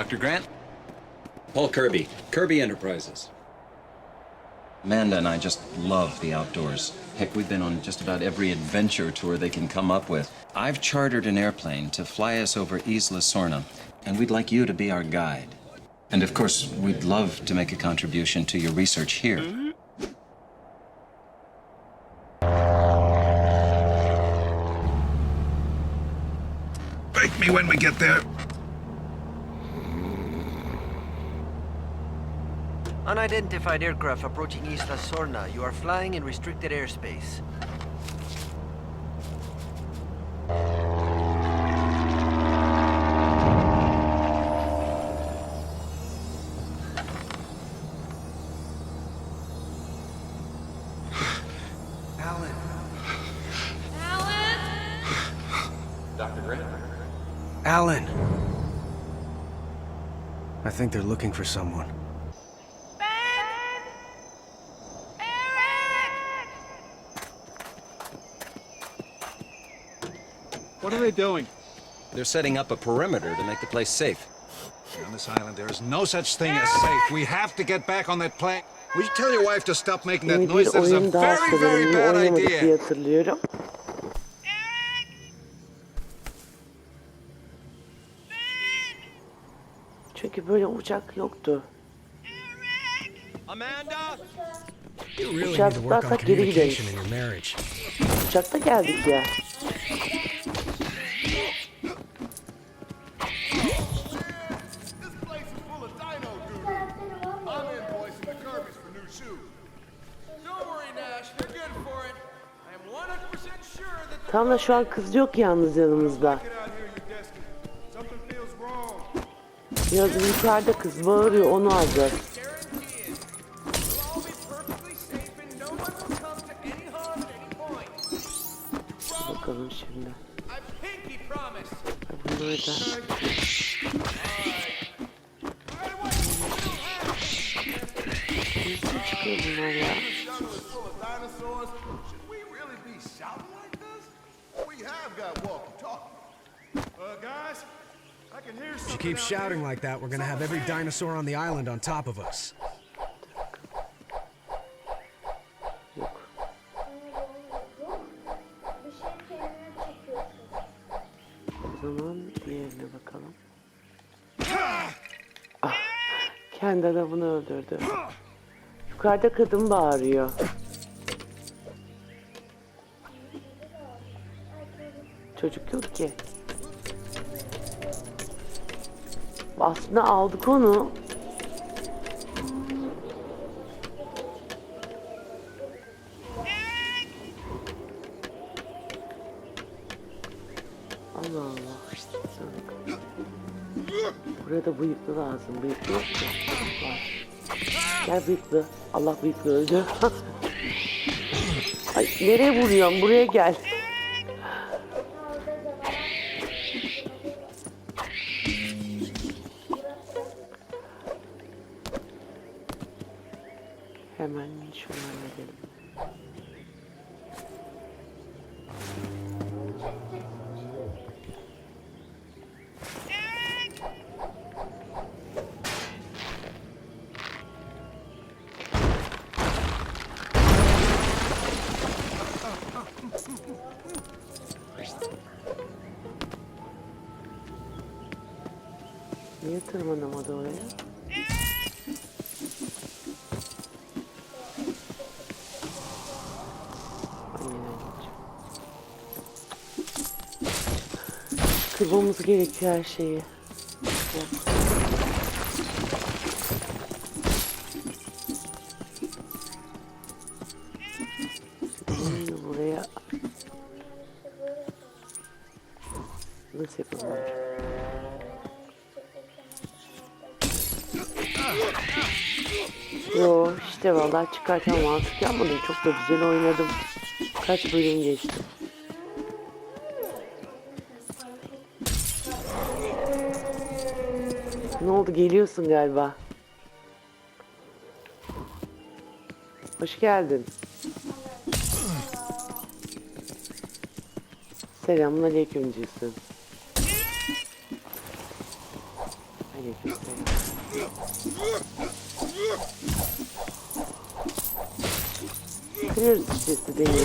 Dr. Grant? Paul Kirby, Kirby Enterprises. Amanda and I just love the outdoors. Heck, we've been on just about every adventure tour they can come up with. I've chartered an airplane to fly us over Isla Sorna, and we'd like you to be our guide. And of course, we'd love to make a contribution to your research here. Wake me when we get there. Unidentified aircraft approaching Isla Sorna. You are flying in restricted airspace. Alan. Dr. Grant? Alan. I think they're looking for someone. What are they doing? They're setting up a perimeter to make the place safe. On this island, there is no such thing as safe. We have to get back on that plane. Will you tell your wife to stop making that Yeni bir noise? That is a very, very bad idea. diye hatırlıyorum. Çünkü böyle uçak yoktu. Amanda! You really need to work on geri gideriz. communication in your marriage. Uçakta geldik ya. Tam da şu an kız yok yalnız yanımızda. Yazın yukarıda kız bağırıyor onu alacağız. Bakalım şimdi. I pinky promise. Bunları da. Nasıl çıkıyor bunlar ya? We have got walkie-talkie. Uh, guys, I can hear If you something keep out shouting there. like that, we're gonna have every dinosaur on the island on top of us. Zaman diğerine bakalım. Ah, kendi adamını öldürdü. Yukarıda kadın bağırıyor. Çocuk yok ki. Aslında aldık onu. Allah Allah. Burada bıyıklı lazım. Bıyıklı yok ki. Gel bıyıklı. Allah bıyıklı öldü. Ay nereye vuruyorsun? Buraya gel. Tırmanamadı oraya? Kırmamız gerekiyor her şeyi. Yok. Vallahi çıkarken mantık yapmadım. Çok da güzel oynadım. Kaç bölüm geçti. Ne oldu geliyorsun galiba. Hoş geldin. Selamun aleyküm Cüsün. İşte istediğin gibi.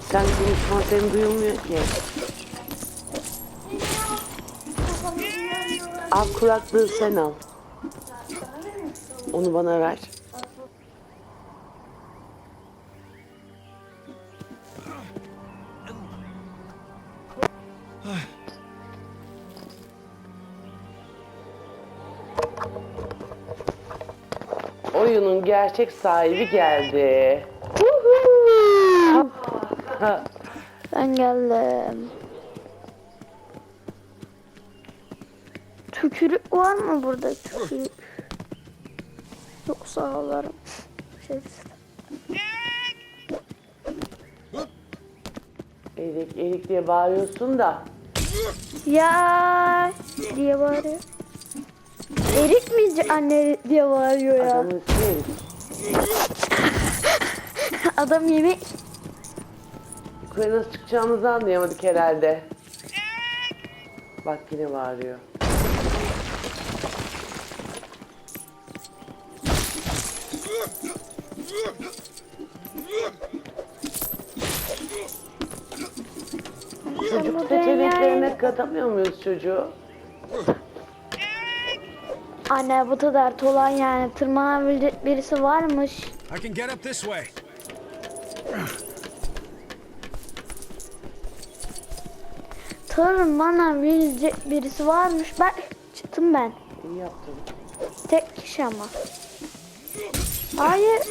Sen konuşman senin duyulmuyor ki. Al kulaklığı sen al. Onu bana ver. Oyunun gerçek sahibi geldi. Ben geldim. Tükürük var mı burada tükürük? Yoksa ağlarım. Şey, Erik, erik diye bağırıyorsun da. ya diye bağırıyor. Erik mi anne diye bağırıyor ya. Adamın ismi Erik. Adam yemek Yukarı nasıl çıkacağımızı anlayamadık herhalde. Bak yine bağırıyor. Bu Seçeneklerine katamıyor muyuz çocuğu? Anne bu kadar olan yani tırmanabilecek birisi varmış. I can get up this way. Tırmanabilecek birisi varmış. Ben çıktım ben. İyi yaptın. Tek kişi ama. Hayır.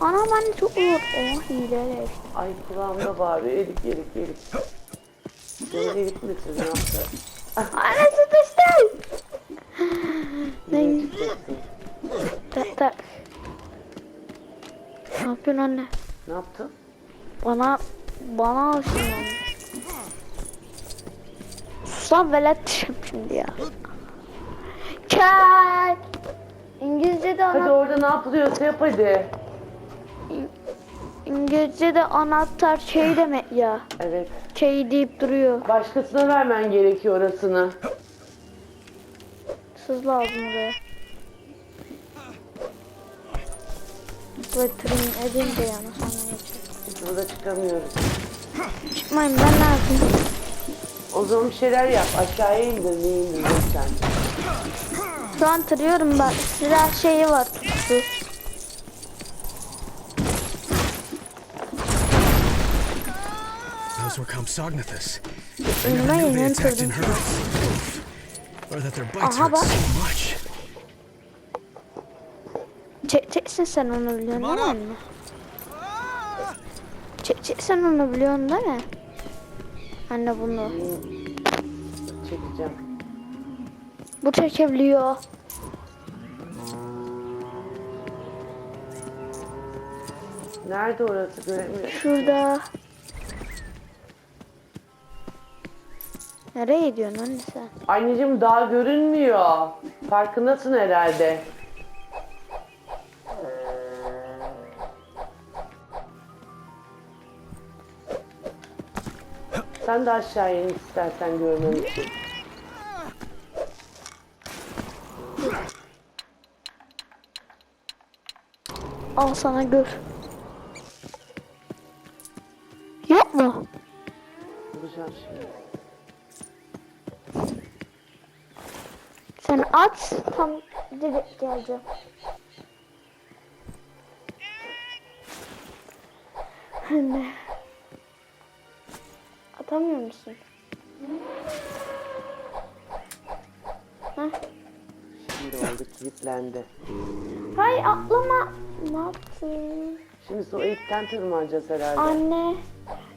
Ana ben çok olur. Oh hileler. Ay kulağımda bağırıyor. Erik, erik. Sen erik misin? Ne yaptı? Anası düştü. Çıkacaksın. Tak tak. Ne yapıyorsun anne? Ne yaptın? Bana bana anne. Sus lan velet şimdi ya. Kel. İngilizce'de Hadi ana orada ne yapılıyorsa yap hadi. İngilizce'de anahtar şey demek ya. Evet. Şey deyip duruyor. Başkasına vermen gerekiyor orasını. Sız lazım buraya. Götürün edin de yana sonra geçelim. Burada çıkamıyoruz. Çıkmayın ben ne yapayım? O zaman bir şeyler yap. Aşağıya indir. Ne indireceksen. Şu an tırıyorum ben. Silah şeyi var tuttu. Those were Compsognathus. Önüme Knew they yeni attacked in tırdım. Or that their bites Aha hurt bak. so much. Çekeceksin sen onu biliyorsun değil mi anne? Çekeceksin onu biliyorsun değil mi? Anne bunu. Çekeceğim. Bu çekebiliyor. Nerede orası göremiyorum. Şurada. Nereye gidiyorsun anne sen? Anneciğim daha görünmüyor. Farkındasın herhalde. Sen de aşağıya in istersen görmem için. Al sana gör. Yok mu? Bulacağım şimdi. Sen aç tam direkt geleceğim. Anne. Atamıyor musun? Şimdi oldu kilitlendi. Hay atlama. Ne yaptın? Şimdi o ilkten tırmanacağız herhalde. Anne.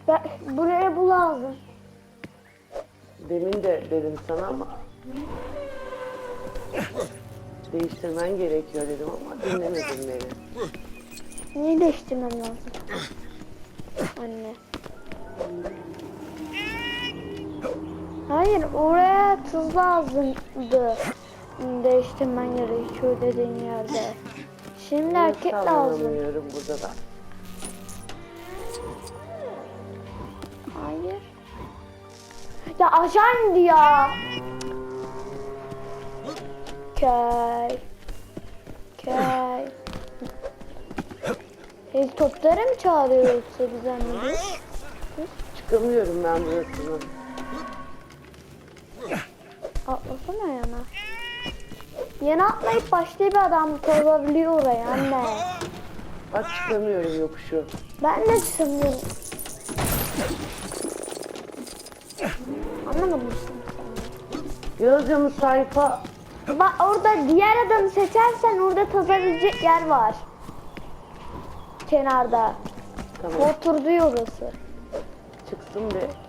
Ben, buraya bu lazım. Demin de dedim sana ama değiştirmen gerekiyor dedim ama dinlemedin beni. Neyi değiştirmem lazım? Anne. Hayır oraya tuz lazımdı. Değiştirmen gerekiyor dediğin yerde. Şimdi erkek lazım. Burada da. Hayır. Ya aşağı indi ya. Okay. Okay. Helikoptere mi çağırıyor yoksa bize mi? Çıkamıyorum ben burasını. Atlasana yana. Yana atlayıp başka bir adam koyabiliyor oraya anne. Bak çıkamıyorum yokuşu. Ben de çıkamıyorum. Anlamamışsın sen. Yazacağımız sayfa Bak orada diğer adamı seçersen orada tazabilecek yer var. Kenarda. tamam Oturdu orası. çıksın bir.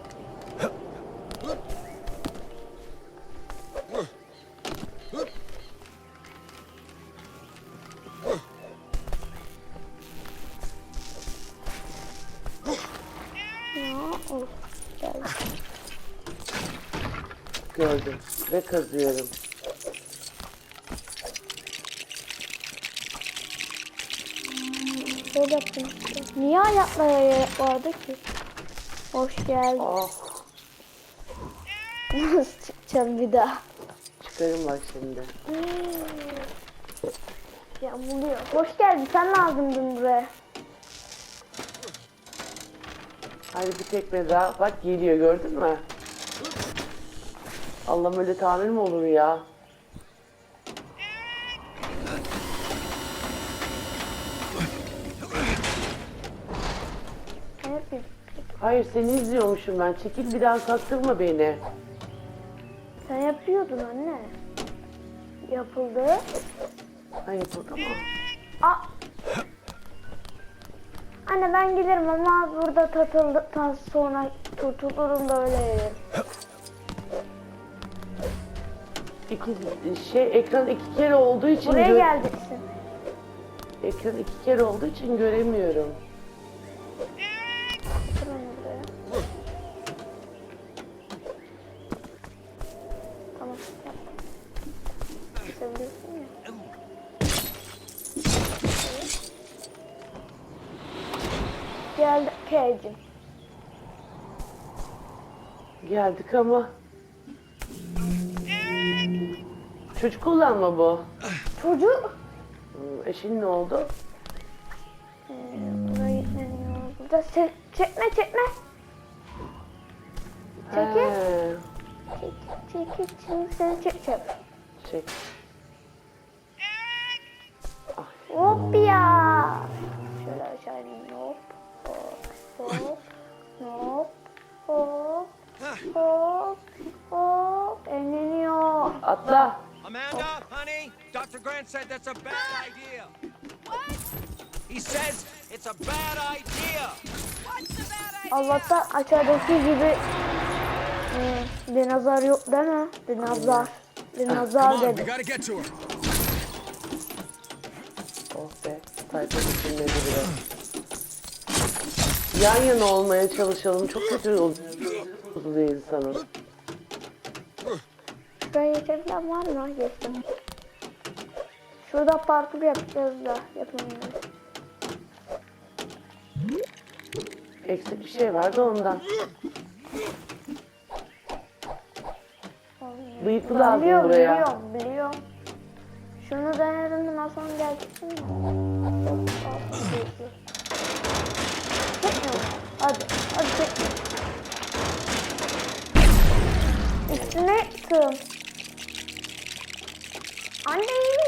Gördüm ve kazıyorum. Şöyle işte. Niye ayaklara gerek vardı ki? Hoş geldin. Ah Nasıl çıkacağım bir daha? çıkarım bak şimdi. Yağmurluyor. Hoş geldin. Sen lazımdın buraya. Hadi bir tekme daha. Bak geliyor gördün mü? Allah'ım öyle tamir mi olur ya? Hayır seni izliyormuşum ben. Çekil bir daha kaktırma beni. Sen yapıyordun anne. Yapıldı. Hayır burada mı? Aa. Anne ben giderim ama burada tatıldıktan sonra tutulurum da öyle yerim. İki, şey ekran iki kere olduğu için Buraya gö- geleceksin. ekran iki kere olduğu için göremiyorum. Dur anne buraya. Tamam yap. Seviyorsun ya. Geldi K'cim. Geldik ama. Çocuk kullanma bu. Çocuk. Hmm, Eşin ne oldu? Ee, gitmeniyor. Burada se- çekme çekme. Çekil. He, Çekil şimdi seni çekeceğim. Çek. Hop ya. Grant said that's a bad idea. What? He says it's a bad idea. Allah'tan aşağıdaki gibi hmm, dinozor yok değil mi? Dinozor. Dinozor on, we dedi. gotta get to her. Oh be. Sayfa bitirmedi bile. Yan yana olmaya çalışalım. Çok kötü oluyor insanın. Şuraya geçebilen var mı? Geçtim. Şurada parkur yapacağız da yapamıyoruz. Eksik bir şey vardı ondan. Bıyıklı lazım biliyorum, buraya. biliyorum, biliyorum. Şunu denedim de sonra mi? Çekmiyorum. Hadi, hadi çek. Üstüne tım. Anne tım.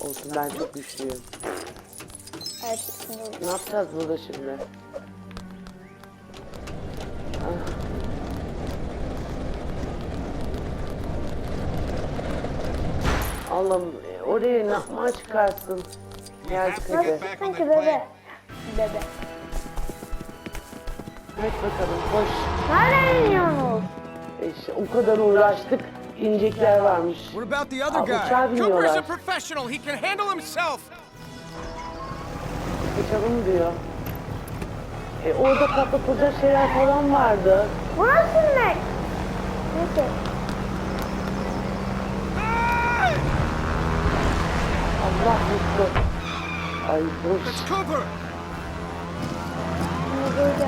Olsun ben çok güçlüyüm. Evet. Ne yapacağız burada şimdi? Ah. Allah'ım oraya yapmaya çıkarsın? Back on Sanki bebe. Bebe. Evet bakalım koş. Nereden iniyorsunuz? E işte o kadar uğraştık. İnecekler varmış. What about the other guy? uçağa Cooper's a biniyorlar. professional. He can handle himself. Kaçalım diyor. E orada patlatacak şeyler falan vardı. Bu nasıl ne? Neyse. Allah mutlu. Ay boş. It's Cooper. Bunu böyle